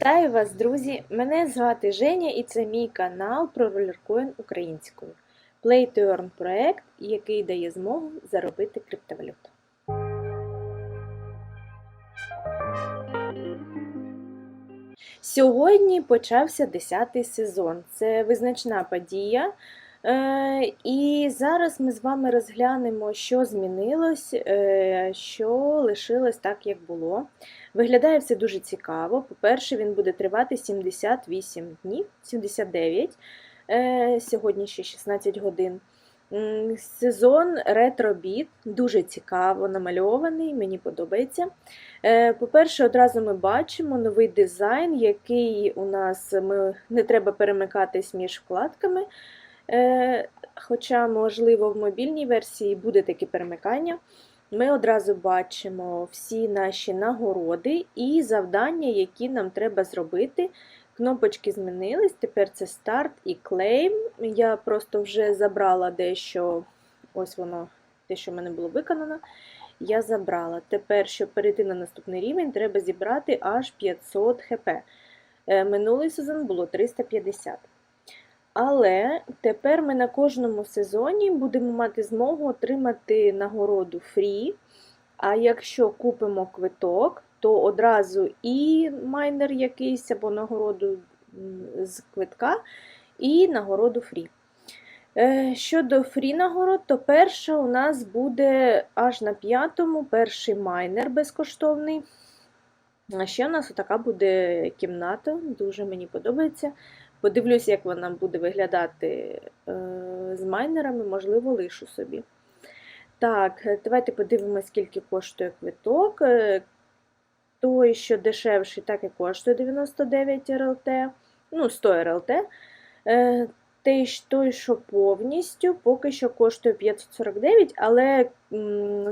Вітаю вас, друзі! Мене звати Женя і це мій канал про ролеркоін українською. Play to Earn проект, який дає змогу заробити криптовалюту. Сьогодні почався 10-й сезон. Це визначна подія. Е, І зараз ми з вами розглянемо, що змінилось, е, що лишилось так, як було. Виглядає все дуже цікаво. По-перше, він буде тривати 78 днів, 79, е, сьогодні ще 16 годин. Сезон ретро-біт, дуже цікаво намальований, мені подобається. По-перше, одразу ми бачимо новий дизайн, який у нас ми, не треба перемикатись між вкладками. Е, Хоча, можливо, в мобільній версії буде таке перемикання. Ми одразу бачимо всі наші нагороди і завдання, які нам треба зробити. Кнопочки змінились, тепер це старт і клейм. Я просто вже забрала дещо, ось воно, те, що в мене було виконано. Я забрала. Тепер, щоб перейти на наступний рівень, треба зібрати аж 500 хп. Е, Минулий сезон було 350. Але тепер ми на кожному сезоні будемо мати змогу отримати нагороду фрі. А якщо купимо квиток, то одразу і майнер якийсь або нагороду з квитка, і нагороду фрі. Е, Щодо фрі нагород, то перша у нас буде аж на п'ятому перший майнер безкоштовний. А ще у нас така буде кімната, дуже мені подобається. Подивлюсь, як вона буде виглядати е, з майнерами, можливо, лишу собі. Так, е, давайте подивимося, скільки коштує квиток. Е, Той, що дешевший, так і коштує 99 РЛТ, ну, 100 РЛТ. Той, що повністю, поки що коштує 549, але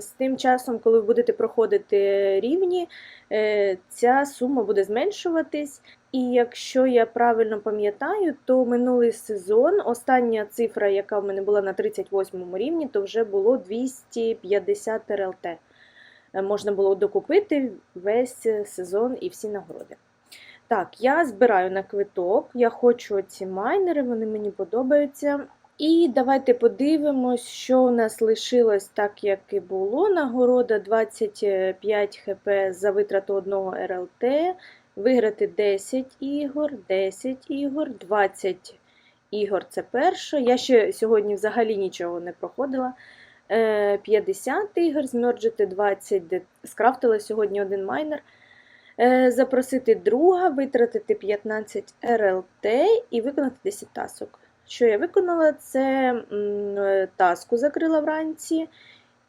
з тим часом, коли ви будете проходити рівні, е, ця сума буде зменшуватись. І якщо я правильно пам'ятаю, то минулий сезон остання цифра, яка в мене була на 38 рівні, то вже було 250 РЛТ. Е, Можна було докупити весь сезон і всі нагороди. Так, я збираю на квиток, я хочу ці майнери, вони мені подобаються. І давайте подивимось, що у нас лишилось так, як і було. Нагорода 25 хп за витрату одного РЛТ. Виграти 10 ігор, 10 ігор, 20 ігор це перше. Я ще сьогодні взагалі нічого не проходила. Е, 50 ігор, змерджити 20, де скрафтила сьогодні один майнер. Е, Запросити друга, витратити 15 РЛТ і виконати 10 тасок. Що я виконала? Це е, таску закрила вранці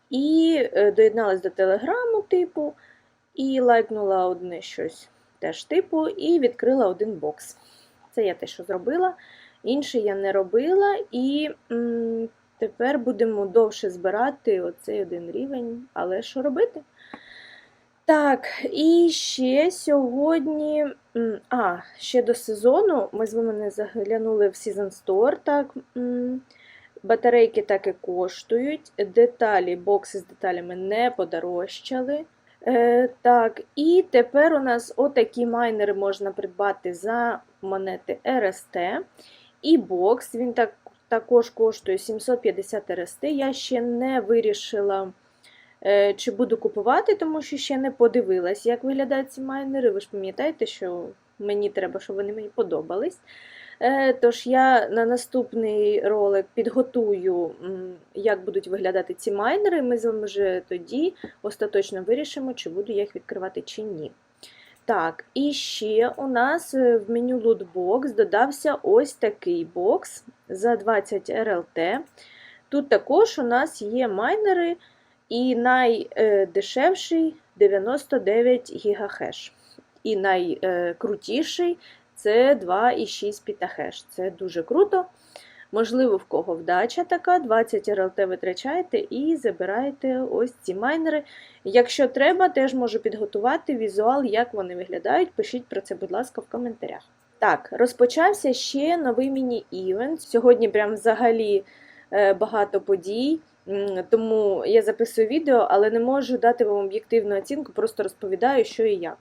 і е, доєдналась до телеграму, типу, і лайкнула одне щось теж типу, і відкрила один бокс. Це я те, що зробила. Інше я не робила, і м, тепер будемо довше збирати оцей один рівень. Але що робити? Так, і ще сьогодні. А, ще до сезону ми з вами не заглянули в Season Store. Так, батарейки так і коштують. Деталі, бокси з деталями не подорожчали. Е, так, і тепер у нас отакі майнери можна придбати за монети РСТ. І бокс, він так, також коштує 750 РСТ. Я ще не вирішила, чи буду купувати, тому що ще не подивилась, як виглядають ці майнери. Ви ж пам'ятаєте, що мені треба, щоб вони мені подобались. Е, Тож я на наступний ролик підготую, як будуть виглядати ці майнери. Ми з вами вже тоді остаточно вирішимо, чи буду я їх відкривати чи ні. Так, і ще у нас е, в меню Lootbox додався ось такий бокс за 20 РЛТ. Тут також у нас є майнери, і найдешевший 99 ГГц. І найкрутіший це 2,6 пітахеш. Це дуже круто. Можливо, в кого вдача така, 20 РЛТ витрачаєте і забираєте ось ці майнери. Якщо треба, теж можу підготувати візуал, як вони виглядають. Пишіть про це, будь ласка, в коментарях. Так, розпочався ще новий міні-івент. Сьогодні прям взагалі е, багато подій, тому я записую відео, але не можу дати вам об'єктивну оцінку, просто розповідаю, що і як.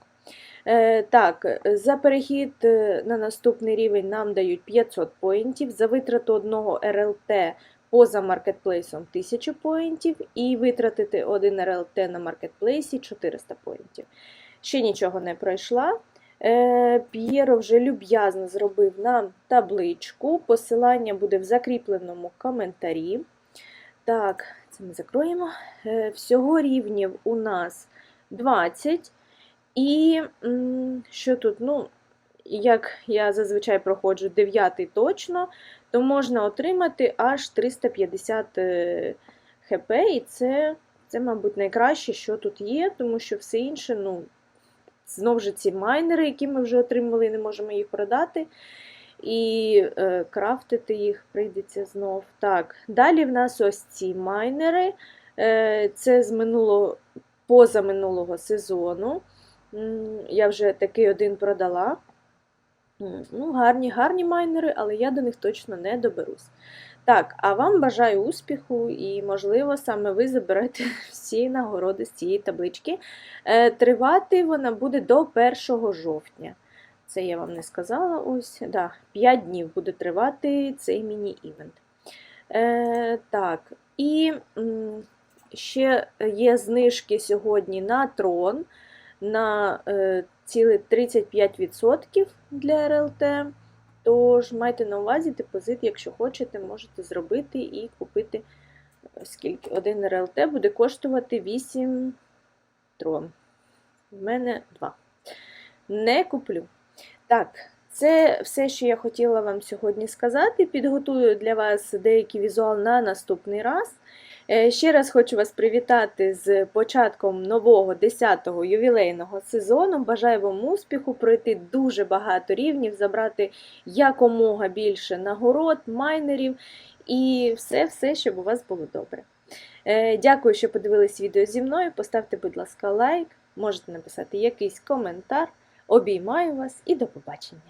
Е, так, за перехід е, на наступний рівень нам дають 500 поінтів, за витрату одного РЛТ поза маркетплейсом 1000 поінтів, і витратити один РЛТ на маркетплейсі 400 поінтів. Ще нічого не пройшла. Е, П'єро вже люб'язно зробив нам табличку. Посилання буде в закріпленому коментарі. Так, це ми закроємо. Е, Всього рівнів у нас 20. І що тут? Ну, як я зазвичай проходжу 9 точно, то можна отримати аж 350 е, хп, і це, це, мабуть, найкраще, що тут є, тому що все інше, ну, знову ж ці майнери, які ми вже отримали, не можемо їх продати. І е, крафтити їх прийдеться знов. Так, далі в нас ось ці майнери. Е, це з минулого, позаминулого сезону. Я вже такий один продала. Ну, гарні, гарні майнери, але я до них точно не доберусь. Так, а вам бажаю успіху і, можливо, саме ви заберете всі нагороди з цієї таблички. Е, Тривати вона буде до 1 жовтня. Це я вам не сказала. Ось, да, 5 днів буде тривати цей міні-івент. Е, так, і м, ще є знижки сьогодні на трон на е, цілих 35% для РЛТ. Тож майте на увазі депозит, якщо хочете, можете зробити і купити е, скільки один РЛТ буде коштувати 8 трон. В мене 2. Не куплю. Так, це все, що я хотіла вам сьогодні сказати. Підготую для вас деякий візуал на наступний раз. Е, Ще раз хочу вас привітати з початком нового 10-го ювілейного сезону. Бажаю вам успіху, пройти дуже багато рівнів, забрати якомога більше нагород, майнерів і все-все, щоб у вас було добре. Е, Дякую, що подивились відео зі мною. Поставте, будь ласка, лайк, можете написати якийсь коментар. Обіймаю вас і до побачення!